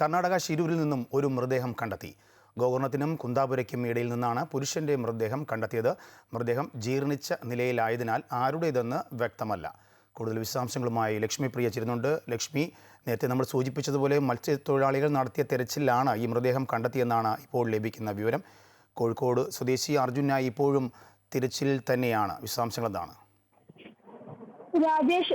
കർണാടക ശിരൂരിൽ നിന്നും ഒരു മൃതദേഹം കണ്ടെത്തി. ഗോകർണത്തിനും കുന്താപുരയ്ക്കും ഇടയിൽ നിന്നാണ് പുരുഷന്റെ മൃതദേഹം കണ്ടെത്തിയത്. മൃതദേഹം ജീർണിച്ച നിലയിലായതിനാൽ ആരുടേതെന്ന് വ്യക്തമല്ല. കൂടുതൽ വിശദാംശങ്ങളുമായി ലക്ഷ്മി പ്രിയ ചേരുന്നുണ്ട്. ലക്ഷ്മി നേരത്തെ നമ്മൾ സൂചിപ്പിച്ചതുപോലെ മത്സ്യത്തൊഴിലാളികൾ നടത്തിയ തെരച്ചിലാണ് ഈ മൃതദേഹം കണ്ടെത്തിയെന്നാണ് ഇപ്പോൾ ലഭിക്കുന്ന വിവരം. കോഴിക്കോട് സ്വദേശി അർജുനായി ഇപ്പോഴും തിരച്ചിൽ തന്നെയാണ്. വിശദാംശങ്ങൾ എന്താണ്? രാജേഷ്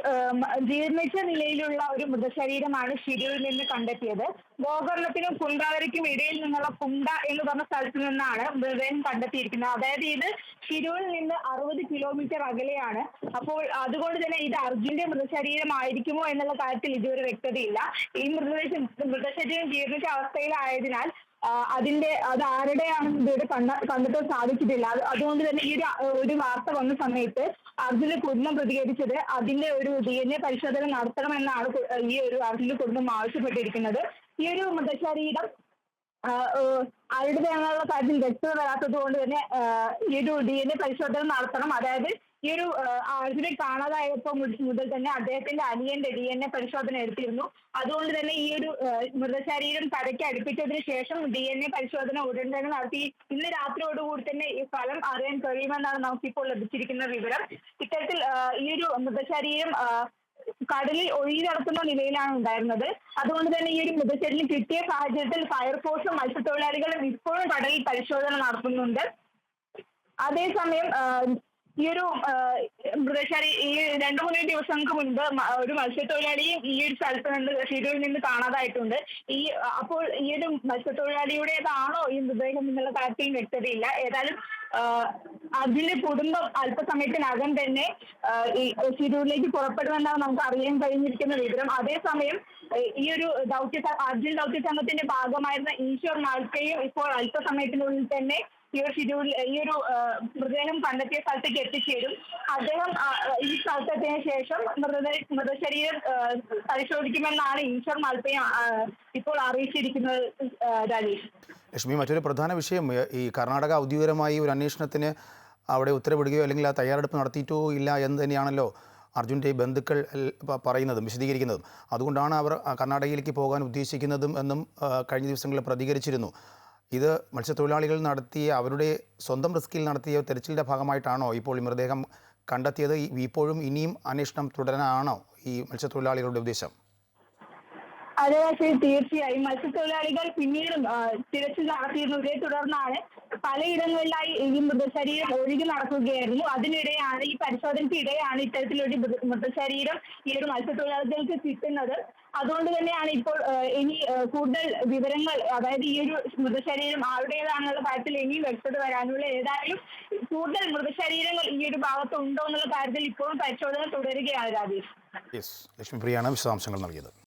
ജീർണിച്ച നിലയിലുള്ള ഒരു മൃതശരീരമാണ് ശിരൂരിൽ നിന്ന് കണ്ടെത്തിയത്. ഗോകർണത്തിനും കുണ്ടാവരയ്ക്കും ഇടയിൽ നിന്നുള്ള കുണ്ട എന്ന് പറഞ്ഞ സ്ഥലത്ത് നിന്നാണ് മൃതദേഹം കണ്ടെത്തിയിരിക്കുന്നത്. അതായത് ഇത് ശിരൂരിൽ നിന്ന് അറുപത് കിലോമീറ്റർ അകലെയാണ്. അപ്പോൾ അതുകൊണ്ട് തന്നെ ഇത് അർജുന്റെ മൃതശരീരമായിരിക്കുമോ എന്നുള്ള കാര്യത്തിൽ ഇതുവരെ വ്യക്തതയില്ല. ഈ മൃതദേഹം മൃതശരീരം ജീർണിച്ച അവസ്ഥയിലായതിനാൽ അതിന്റെ അത് ആരുടെയാണെന്ന് ഇതുവരെ കണ്ട കണ്ടെത്താൻ സാധിച്ചിട്ടില്ല. അത് അതുകൊണ്ട് തന്നെ ഈ ഒരു വാർത്ത വന്ന സമയത്ത് അർജുന്റെ കുടുംബം പ്രതികരിച്ചത് അതിന്റെ ഒരു ഡി എൻ എ പരിശോധന നടത്തണമെന്നാണ് ഈ ഒരു അർജുന്റെ കുടുംബം ആവശ്യപ്പെട്ടിരിക്കുന്നത്. ഈ ഒരു മൃതശരീരം ആ, എന്നുള്ള കാര്യം കാര്യത്തിൽ വ്യക്തത വരാത്തത് കൊണ്ട് തന്നെ ഈ ഒരു ഡി എൻ എ പരിശോധന നടത്തണം. അതായത് ഈ ഒരു ആർജിനെ കാണാതായപ്പോൾ മുതൽ തന്നെ അദ്ദേഹത്തിന്റെ അനിയന്റെ ഡി എൻ എ പരിശോധന എടുത്തിരുന്നു. അതുകൊണ്ട് തന്നെ ഈ ഒരു മൃതശരീരം കരയ്ക്ക് അടുപ്പിച്ചതിന് ശേഷം ഡി എൻ എ പരിശോധന ഉടൻ തന്നെ നടത്തി. ഇന്ന് രാത്രിയോടുകൂടി തന്നെ ഈ ഫലം അറിയാൻ കഴിയുമെന്നാണ് നമുക്കിപ്പോൾ ലഭിച്ചിരിക്കുന്ന വിവരം. ഇത്തരത്തിൽ ഈ ഒരു മൃതശരീരം കടലിൽ ഒഴുകി നടത്തുന്ന നിലയിലാണ് ഉണ്ടായിരുന്നത്. അതുകൊണ്ട് തന്നെ ഈ ഒരു മൃതശരീരം കിട്ടിയ സാഹചര്യത്തിൽ ഫയർഫോഴ്സും മത്സ്യത്തൊഴിലാളികളും ഇപ്പോഴും കടലിൽ പരിശോധന നടത്തുന്നുണ്ട്. അതേസമയം ഈ ഒരു മൃഗശാല ഈ രണ്ടു മൂന്ന് ദിവസങ്ങൾക്ക് മുൻപ് ഒരു മത്സ്യത്തൊഴിലാളിയും ഈ ഒരു സ്ഥലത്ത് നിന്ന് ഷിരൂരിൽ നിന്ന് കാണാതായിട്ടുണ്ട്. ഈ അപ്പോൾ ഈ ഒരു മത്സ്യത്തൊഴിലാളിയുടേതാണോ ഈ മൃതദേഹം എന്നുള്ള കാര്യത്തിൽ വ്യക്തതയില്ല. ഏതായാലും അതിന്റെ കുടുംബം അല്പസമയത്തിനകം തന്നെ ഈ ഷിരൂരിലേക്ക് പുറപ്പെടുമെന്നാണ് നമുക്ക് അറിയാൻ കഴിഞ്ഞിരിക്കുന്ന വിവരം. അതേസമയം ഈ ഒരു ദൗത്യ അർജുൻ ദൗത്യ സംഘത്തിന്റെ ഭാഗമായിരുന്ന ഈശ്വർ മാൽക്കയും ഇപ്പോൾ അല്പസമയത്തിനുള്ളിൽ തന്നെ ഈ ഒരു ഷിരൂരിൽ ഈ ഒരു മൃതദേഹം കണ്ടെത്തിയ സ്ഥലത്തേക്ക് എത്തിച്ചേരും. അദ്ദേഹം ഈ സ്ഥലത്തെത്തിയതിനു ശേഷം മൃതദേഹ മൃതശരീരം പരിശോധിക്കുമെന്നാണ് ഈശ്വർ മാൽപ്പയ ഇപ്പോൾ അറിയിച്ചിരിക്കുന്നത് രാജേഷ്. ലക്ഷ്മി മറ്റൊരു പ്രധാന വിഷയം ഈ കർണാടക ഔദ്യോഗികമായി ഒരു അന്വേഷണത്തിന് അവിടെ ഉത്തരവിടുകയോ അല്ലെങ്കിൽ ആ തയ്യാറെടുപ്പ് നടത്തിയിട്ടോ ഇല്ല എന്ന് തന്നെയാണല്ലോ അർജുന്റെ ബന്ധുക്കൾ പറയുന്നതും വിശദീകരിക്കുന്നതും. അതുകൊണ്ടാണ് അവർ കർണാടകയിലേക്ക് പോകാൻ ഉദ്ദേശിക്കുന്നതും എന്നും കഴിഞ്ഞ ദിവസങ്ങളിൽ പ്രതികരിച്ചിരുന്നു. ഇത് മത്സ്യത്തൊഴിലാളികൾ നടത്തിയ അവരുടെ സ്വന്തം റിസ്കിൽ നടത്തിയ തെരച്ചിലിന്റെ ഭാഗമായിട്ടാണോ ഇപ്പോൾ ഈ മൃതദേഹം കണ്ടെത്തിയത് ഇപ്പോഴും ഇനിയും അന്വേഷണം തുടരാനാണോ ഈ മത്സ്യത്തൊഴിലാളികളുടെ ഉദ്ദേശം? അതെ തീർച്ചയായും. മത്സ്യത്തൊഴിലാളികൾ പിന്നീടും തിരച്ചിൽ നടത്തിയിരുന്നു. ഇതേ തുടർന്നാണ് പലയിടങ്ങളിലായി ഈ മൃതശരീരം ഒഴുകി നടക്കുകയായിരുന്നു. അതിനിടെയാണ് ഈ പരിശോധനയ്ക്ക് ഇടെയാണ് ഇത്തരത്തിലൊരു മൃത- മൃതശരീരം ഈ ഒരു മത്സ്യത്തൊഴിലാളികൾക്ക് കിട്ടുന്നത്. അതുകൊണ്ട് തന്നെയാണ് ഇപ്പോൾ ഇനി കൂടുതൽ വിവരങ്ങൾ അതായത് ഈ ഒരു മൃതശരീരം ആരുടേതാണെന്നുള്ള കാര്യത്തിൽ ഇനിയും വ്യക്തത വരാനുള്ള ഏതായാലും കൂടുതൽ മൃതശരീരങ്ങൾ ഈ ഒരു ഭാഗത്ത് ഉണ്ടോ എന്നുള്ള കാര്യത്തിൽ ഇപ്പോഴും പരിശോധന തുടരുകയാണ് രാജേഷ്. ലക്ഷ്മിപ്രിയാണ് ലക്ഷ്മി പ്രിയാണ് വിശദാംശങ്ങൾ നൽകിയത്.